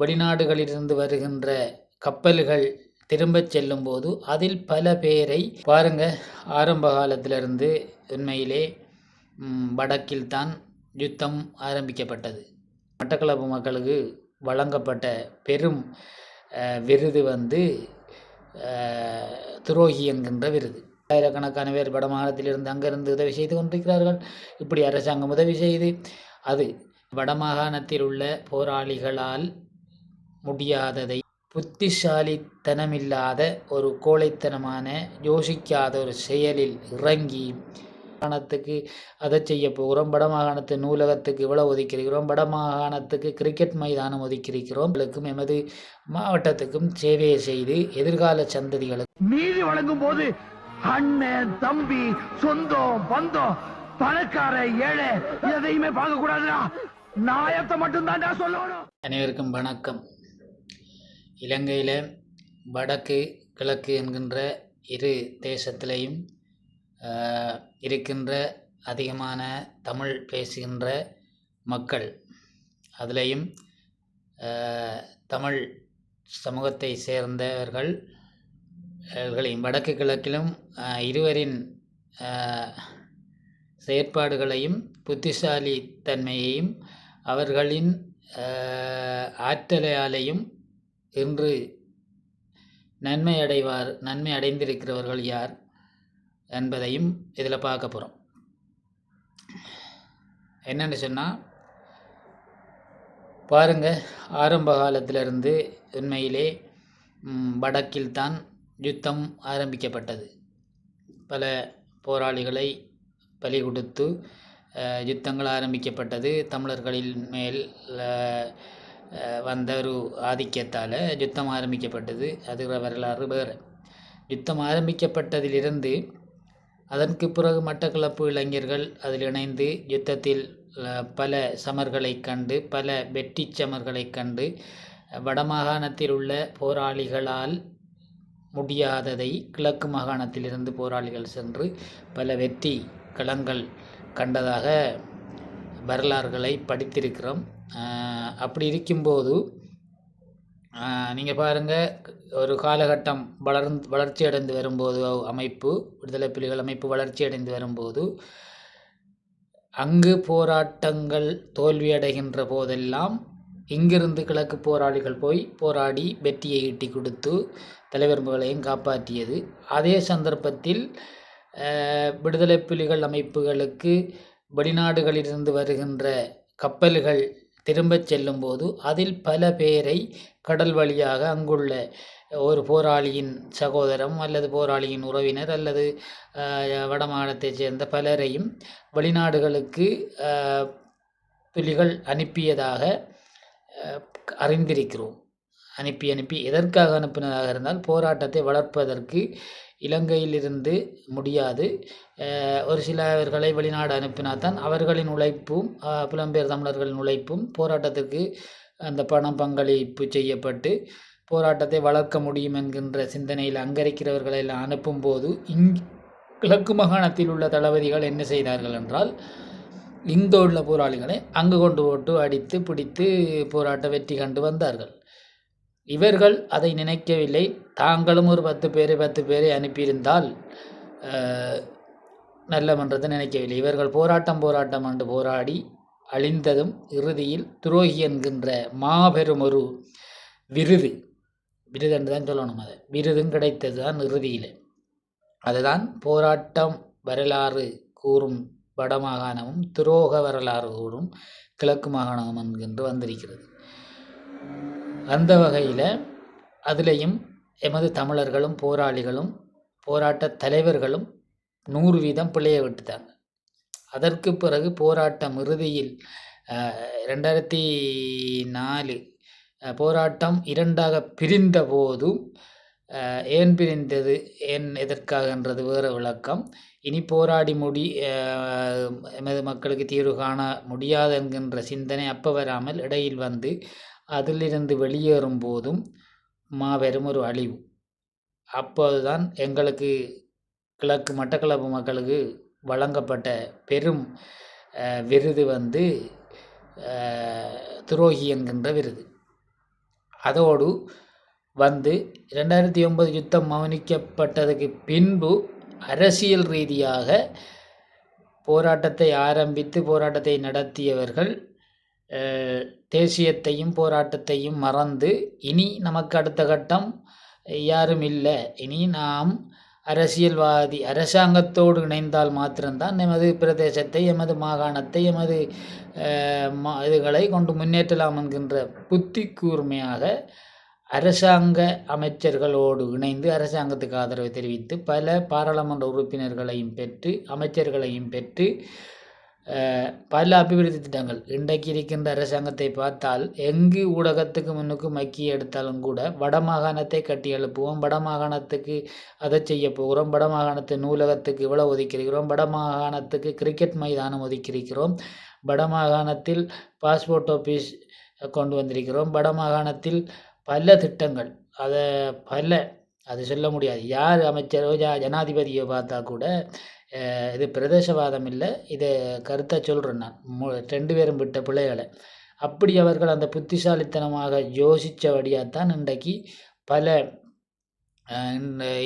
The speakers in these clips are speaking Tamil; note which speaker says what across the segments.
Speaker 1: வெளிநாடுகளிலிருந்து வருகின்ற கப்பல்கள் திரும்பச் செல்லும்போது அதில் பல பேரை பாருங்க ஆரம்ப காலத்திலிருந்து உண்மையிலே வடக்கில்தான் யுத்தம் ஆரம்பிக்கப்பட்டது. மட்டக்களப்பு மக்களுக்கு வழங்கப்பட்ட பெரும் விருது வந்து துரோகி என்கின்ற விருது. ஆயிரக்கணக்கான பேர் வடமாகாணத்திலிருந்து அங்கிருந்து உதவி செய்து கொண்டிருக்கிறார்கள். இப்படி அரசாங்கம் உதவி செய்து அது வடமாகாணத்தில் உள்ள போராளிகளால் முடியாததை புத்திசாலித்தனமில்லாத ஒரு கோழைத்தனமான யோசிக்காத ஒரு செயலில் இறங்கி மாகாணத்துக்கு அதை செய்ய போகிறோம் வடமாகாணத்து நூலகத்துக்கு இவ்வளவு ஒதுக்கியிருக்கிறோம் வடமாகாணத்துக்கு கிரிக்கெட் மைதானம் ஒதுக்கியிருக்கிறோம். எமது மாவட்டத்துக்கும் சேவையை செய்து எதிர்கால சந்ததிகளுக்கு
Speaker 2: நீதி வழங்கும் போது அண்ணன் தம்பி சொந்தம் பந்தம் பணக்கார ஏழை எதையுமே பார்க்க கூடாதுடா. நாயத்தை மட்டும் தான்டா சொல்லணும்.
Speaker 1: அனைவருக்கும் வணக்கம். இலங்கையில் வடக்கு கிழக்கு என்கின்ற இரு தேசத்திலையும் இருக்கின்ற அதிகமான தமிழ் பேசுகின்ற மக்கள். அதிலையும் தமிழ் சமூகத்தை சேர்ந்தவர்கள் வடக்கு கிழக்கிலும் இருவரின் செயற்பாடுகளையும் புத்திசாலித்தன்மையையும் அவர்களின் ஆற்றலையாலையும் இன்று நன்மை அடைவார் நன்மை அடைந்திருக்கிறவர்கள் யார் என்பதையும் இதில் பார்க்க போகிறோம் என்னென்னு சொன்னால் பாருங்கள் ஆரம்ப காலத்திலிருந்து உண்மையிலே வடக்கில்தான் யுத்தம் ஆரம்பிக்கப்பட்டது. பல போராளிகளை பலி கொடுத்து யுத்தங்கள் ஆரம்பிக்கப்பட்டது. தமிழர்களின் மேல் வந்த ஒரு ஆதிக்கத்தால் யுத்தம் ஆரம்பிக்கப்பட்டது. அது வரலாறு வேறு. யுத்தம் ஆரம்பிக்கப்பட்டதிலிருந்து அதற்கு பிறகு மட்டக்களப்பு இளைஞர்கள் அதில் இணைந்து யுத்தத்தில் பல சமர்களைக் கண்டு பல வெற்றி சமர்களைக் கண்டு வடமாகாணத்தில் உள்ள போராளிகளால் முடியாததை கிழக்கு மாகாணத்திலிருந்து போராளிகள் சென்று பல வெற்றி களங்கள் கண்டதாக வரலாறுகளை படித்திருக்கிறோம். அப்படி இருக்கும்போது நீங்கள் பாருங்கள் ஒரு காலகட்டம் வளர்ந்து வளர்ச்சி அடைந்து வரும்போது அமைப்பு விடுதலை புலிகள் அமைப்பு வளர்ச்சி அடைந்து வரும்போது அங்கு போராட்டங்கள் தோல்வியடைகின்ற போதெல்லாம் இங்கிருந்து கிழக்கு போராளிகள் போய் போராடி வெற்றியை ஈட்டி கொடுத்து தலைவர்களையும் காப்பாற்றியது. அதே சந்தர்ப்பத்தில் விடுதலை புலிகள் அமைப்புகளுக்கு வெளிநாடுகளிலிருந்து வருகின்ற கப்பல்கள் திரும்பச் செல்லும்போது அதில் பல பேரை கடல் வழியாக அங்குள்ள ஒரு போராளியின் சகோதரம் அல்லது போராளியின் உறவினர் அல்லது வடமாகாணத்தைச் சேர்ந்த பலரையும் வெளிநாடுகளுக்கு புலிகள் அனுப்பியதாக அறிந்திருக்கிறோம். அனுப்பி அனுப்பி எதற்காக அனுப்பினதாக இருந்தால் போராட்டத்தை வளர்ப்பதற்கு இலங்கையிலிருந்து முடியாது. ஒரு சிலவர்களை வெளிநாடு அனுப்பினால்தான் அவர்களின் உழைப்பும் புலம்பெயர் தமிழர்களின் உழைப்பும் போராட்டத்திற்கு அந்த பணம் பங்களிப்பு செய்யப்பட்டு போராட்டத்தை வளர்க்க முடியும் என்கின்ற சிந்தனையில் அங்கரிக்கிறவர்களை எல்லாம் அனுப்பும்போது இங் கிழக்கு மாகாணத்தில் உள்ள தளபதிகள் என்ன செய்தார்கள் என்றால் இங்கே உள்ள போராளிகளை அங்கு கொண்டு போட்டு அடித்து பிடித்து போராட்ட வெற்றி கண்டு வந்தார்கள். இவர்கள் அதை நினைக்கவில்லை. தாங்களும் ஒரு பத்து பேர் பத்து பேரை அனுப்பியிருந்தால் நல்ல மன்றத்தை நினைக்கவில்லை. இவர்கள் போராட்டம் போராட்டம் என்று போராடி அழிந்ததும் இறுதியில் துரோகி என்கின்ற மாபெரும் ஒரு விருது விருது என்று தான் சொல்லணும் அதை. விருதும் கிடைத்தது தான் இறுதியில். அதுதான் போராட்டம் வரலாறு கூறும் வடமாகாணமும் துரோக வரலாறு கூறும் கிழக்கு மாகாணம் என்கின்று வந்திருக்கிறது. அந்த வகையில் அதிலையும் எமது தமிழர்களும் போராளிகளும் போராட்ட தலைவர்களும் நூறு வீதம் பிள்ளைய விட்டுட்டாங்க. அதற்கு பிறகு போராட்டம் இறுதியில் ரெண்டாயிரத்தி நாலு போராட்டம் இரண்டாக பிரிந்த போதும் ஏன் பிரிந்தது ஏன் எதற்காகன்றது வேறு விளக்கம். இனி போராடி முடி எமது மக்களுக்கு தீர்வு காண முடியாது என்கின்ற சிந்தனை அப்போ வராமல் இடையில் வந்து அதிலிருந்து வெளியேறும் போதும் மாபெரும் ஒரு அழிவு. அப்போதுதான் எங்களுக்கு கிழக்கு மட்டக்களப்பு மக்களுக்கு வழங்கப்பட்ட பெரும் விருது வந்து துரோகி என்கின்ற விருது. அதோடு வந்து ரெண்டாயிரத்தி ஒன்பது யுத்தம் மௌனிக்கப்பட்டதுக்கு பின்பு அரசியல் ரீதியாக போராட்டத்தை ஆரம்பித்து போராட்டத்தை நடத்தியவர்கள் தேசியத்தையும் போராட்டத்தையும் மறந்து இனி நமக்கு அடுத்த கட்டம் யாரும் இல்லை. இனி நாம் அரசியல்வாதி அரசாங்கத்தோடு இணைந்தால் மாத்திரம்தான் எமது பிரதேசத்தை எமது மாகாணத்தை எமது இதுகளை கொண்டு முன்னேற்றலாம் என்கின்ற புத்தி கூர்மையாக அரசாங்க அமைச்சர்களோடு இணைந்து அரசாங்கத்துக்கு ஆதரவு தெரிவித்து பல பாராளுமன்ற உறுப்பினர்களையும் பெற்று அமைச்சர்களையும் பெற்று பல அபிவிருத்தி திட்டங்கள். இன்றைக்கு இருக்கின்ற அரசாங்கத்தை பார்த்தால் எங்கு ஊடகத்துக்கு முன்னுக்கு மக்கி எடுத்தாலும் கூட வடமாகாணத்தை கட்டி எழுப்புவோம். வடமாகாணத்துக்கு அதை செய்ய போகிறோம். வடமாகாணத்து நூலகத்துக்கு இவ்வளோ ஒதுக்கியிருக்கிறோம். வடமாகாணத்துக்கு கிரிக்கெட் மைதானம் ஒதுக்கியிருக்கிறோம். வடமாகாணத்தில் பாஸ்போர்ட் ஆஃபீஸ் கொண்டு வந்திருக்கிறோம். வடமாகாணத்தில் பல திட்டங்கள். அதை பல அது சொல்ல முடியாது. யார் அமைச்சரோ ஜனாதிபதியை ஜனாதிபதியோ பார்த்தா கூட இது பிரதேசவாதம் இல்லை. இதை கருத்தை சொல்கிறேன் நான். மு ரெண்டு பேரும் விட்ட பிள்ளைகளை அப்படி அவர்கள் அந்த புத்திசாலித்தனமாக யோசித்தபடியாகத்தான் இன்றைக்கு பல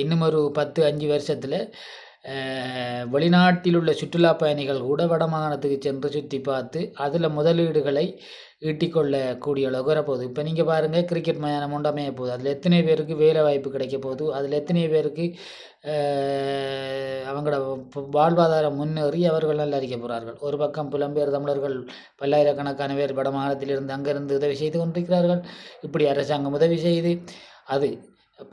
Speaker 1: இன்னும் ஒரு பத்து அஞ்சு வருஷத்தில் வெளிநாட்டில் உள்ள சுற்றுலா பயணிகள் கூட வடமாகாணத்துக்கு சென்று சுற்றி பார்த்து அதில் முதலீடுகளை ஈட்டிக்கொள்ளக்கூடிய அளவுக்கு வரப்போகுது. இப்போ நீங்கள் பாருங்கள் கிரிக்கெட் மைதானம் உண்டமைய போகுது. அதில் எத்தனை பேருக்கு வேலை வாய்ப்பு கிடைக்க போகுது? அதில் எத்தனை பேருக்கு அவங்களோட வாழ்வாதாரம் முன்னேறி அவர்கள் நல்லறிக்க போகிறார்கள் ஒரு பக்கம் புலம்பெயர் தமிழர்கள் பல்லாயிரக்கணக்கான பேர் வடமாகாணத்திலிருந்து அங்கேருந்து உதவி செய்து கொண்டிருக்கிறார்கள். இப்படி அரசாங்கம் உதவி செய்து அது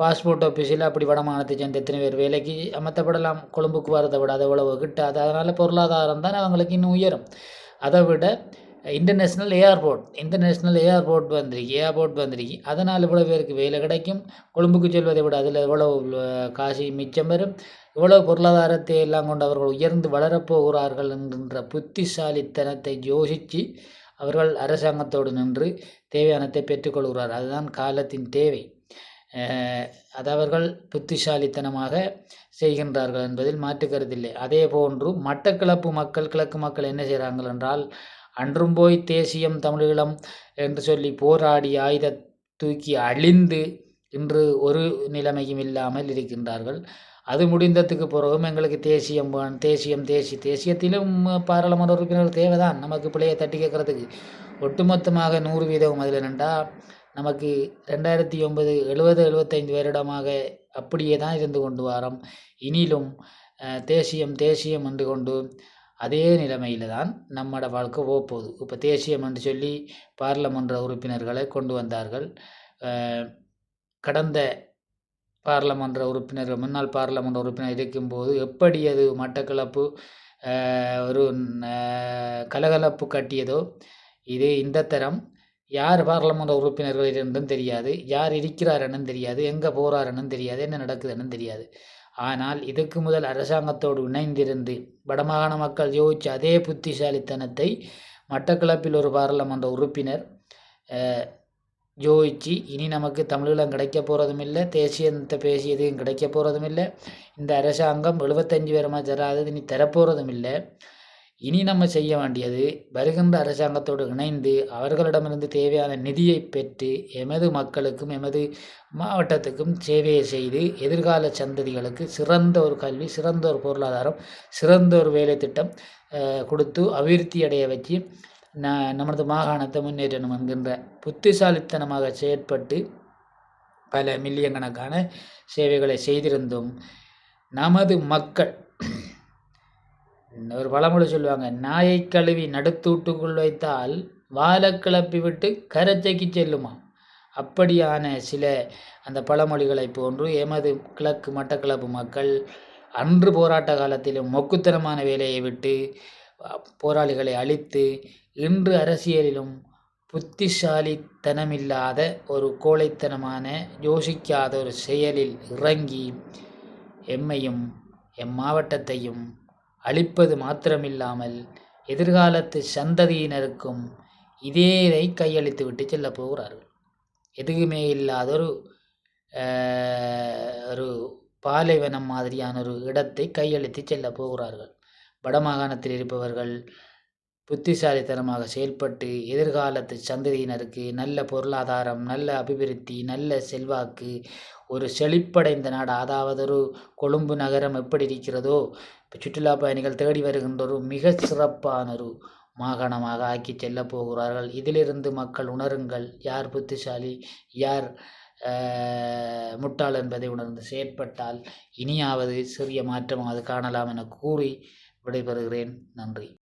Speaker 1: பாஸ்போர்ட் ஆஃபீஸில் அப்படி வடமாகாணத்தை சேர்ந்த எத்தனை பேர் வேலைக்கு அமர்த்தப்படலாம்? கொழும்புக்கு வரதை விட அதை எவ்வளவு கிட்டாது. அதனால் பொருளாதாரம் தான் அவங்களுக்கு இன்னும் உயரும். அதை விட இன்டர்நேஷ்னல் ஏர்போர்ட் இன்டர்நேஷ்னல் ஏர்போர்ட் வந்திருக்கு ஏர்போர்ட் வந்திருக்கு. அதனால் இவ்வளோ பேருக்கு வேலை கிடைக்கும். கொழும்புக்கு செல்வதை விட அதில் எவ்வளோ அஹ், காசு மிச்சம் வரும். இவ்வளோ பொருளாதாரத்தை எல்லாம் கொண்டு அவர்கள் உயர்ந்து வளரப்போகிறார்கள் என்கின்ற புத்திசாலித்தனத்தை யோசித்து அவர்கள் அரசாங்கத்தோடு நின்று தேவையானத்தை பெற்றுக்கொள்கிறார். அதுதான் காலத்தின் தேவை. அது அவர்கள் புத்திசாலித்தனமாக செய்கின்றார்கள் என்பதில் மாற்று கருதில்லை. அதே போன்று மட்டக்களப்பு மக்கள் கிழக்கு மக்கள் என்ன செய்கிறார்கள் என்றால் அன்றும் போய் தேசியம் தமிழீழம் என்று சொல்லி போராடி ஆயுத தூக்கி அழிந்து இன்று ஒரு நிலைமையும் இல்லாமல் இருக்கின்றார்கள். அது முடிந்ததுக்கு பிறகும் எங்களுக்கு தேசியம் வேணும் தேசியம் தேசி தேசியத்திலும் பாராளுமன்ற உறுப்பினர் தேவைதான். நமக்கு பிள்ளையை தட்டி கேட்கறதுக்கு. ஒட்டுமொத்தமாக நூறு வீதம் அதில் நின்றா நமக்கு ரெண்டாயிரத்தி ஒன்பது எழுபது எழுபத்தைந்து வருடமாக அப்படியே தான் இருந்து கொண்டு வரோம். இனிலும் தேசியம் தேசியம் என்று கொண்டு அதே நிலைமையில் தான் நம்மட வாழ்க்கை போகுது இப்போ தேசியம் என்று சொல்லி பார்லமன்ற உறுப்பினர்களை கொண்டு வந்தார்கள். கடந்த பார்லமன்ற உறுப்பினர்கள் முன்னாள் பார்லமன்ற உறுப்பினர் இருக்கும்போது எப்படி அது மட்டக்களப்பு ஒரு கலகலப்பு கட்டியதோ இது இந்த தரம். யார் பார்லமன்ற உறுப்பினர்கள் இருந்தும் தெரியாது. யார் இருக்கிறாருன்னு தெரியாது. எங்கே போகிறாருன்னு தெரியாது. என்ன நடக்குதுன்னு தெரியாது. ஆனால் இதுக்கு முதல் அரசாங்கத்தோடு இணைந்திருந்து வடமாகாண மக்கள் யோசித்த அதே புத்திசாலித்தனத்தை மட்டக்களப்பில் ஒரு பாராளுமன்ற உறுப்பினர் யோசிச்சு இனி நமக்கு தமிழீழம் கிடைக்க போகிறதும் இல்லை தேசியத்தை பேசியதும் கிடைக்க போகிறதும் இல்லை இந்த அரசாங்கம் எழுபத்தஞ்சு பேரமாக தராது இனி தரப்போகிறதும் இல்லை இனி நம்ம செய்ய வேண்டியது வருகின்ற அரசாங்கத்தோடு இணைந்து அவர்களிடமிருந்து தேவையான நிதியை பெற்று எமது மக்களுக்கும் எமது மாவட்டத்துக்கும் சேவையை செய்து எதிர்கால சந்ததிகளுக்கு சிறந்த ஒரு கல்வி சிறந்த ஒரு பொருளாதாரம் சிறந்த ஒரு வேலை திட்டம் கொடுத்து அபிவிருத்தி அடைய வச்சு ந நமது மாகாணத்தை முன்னேற்றணும் என்கின்ற புத்திசாலித்தனமாக செயற்பட்டு பல மில்லியன் கணக்கான சேவைகளை செய்திருந்தும் நமது மக்கள் ஒரு பழமொழி சொல்லுவாங்க நாயை கழுவி நடுத்தூட்டுக்குள் வைத்தால் வாழை கிளப்பி விட்டு கரைச்சைக்கு செல்லுமா? அப்படியான சில அந்த பழமொழிகளை போன்று எமது கிழக்கு மட்டக்களப்பு மக்கள் அன்று போராட்ட காலத்திலும் மொக்குத்தனமான வேலையை விட்டு போராளிகளை அழித்து இன்று அரசியலிலும் புத்திசாலித்தனமில்லாத ஒரு கோழைத்தனமான யோசிக்காத ஒரு செயலில் இறங்கி எம்மையும் எம் மாவட்டத்தையும் அழிப்பது மாத்திரமில்லாமல் எதிர்காலத்து சந்ததியினருக்கும் இதே இதை கையளித்து விட்டு செல்ல போகிறார்கள். எதுவுமே இல்லாத ஒரு ஒரு பாலைவனம் மாதிரியான ஒரு இடத்தை கையளித்து செல்ல போகிறார்கள். வடமாகாணத்தில் இருப்பவர்கள் புத்திசாலித்தனமாக செயல்பட்டு எதிர்காலத்து சந்ததியினருக்கு நல்ல பொருளாதாரம் நல்ல அபிவிருத்தி நல்ல செல்வாக்கு ஒரு செழிப்படைந்த நாடு அதாவது ஒரு கொழும்பு நகரம் எப்படி இருக்கிறதோ சுற்றுலா பயணிகள் தேடி வருகின்ற ஒரு மிக சிறப்பான ஒரு மாகாணமாக ஆக்கி செல்ல போகிறார்கள். இதிலிருந்து மக்கள் உணருங்கள். யார் புத்திசாலி யார் முட்டாள் என்பதை உணர்ந்து செயற்பட்டால் இனியாவது சிறிய மாற்றம் அது காணலாம் என கூறி விடைபெறுகிறேன். நன்றி.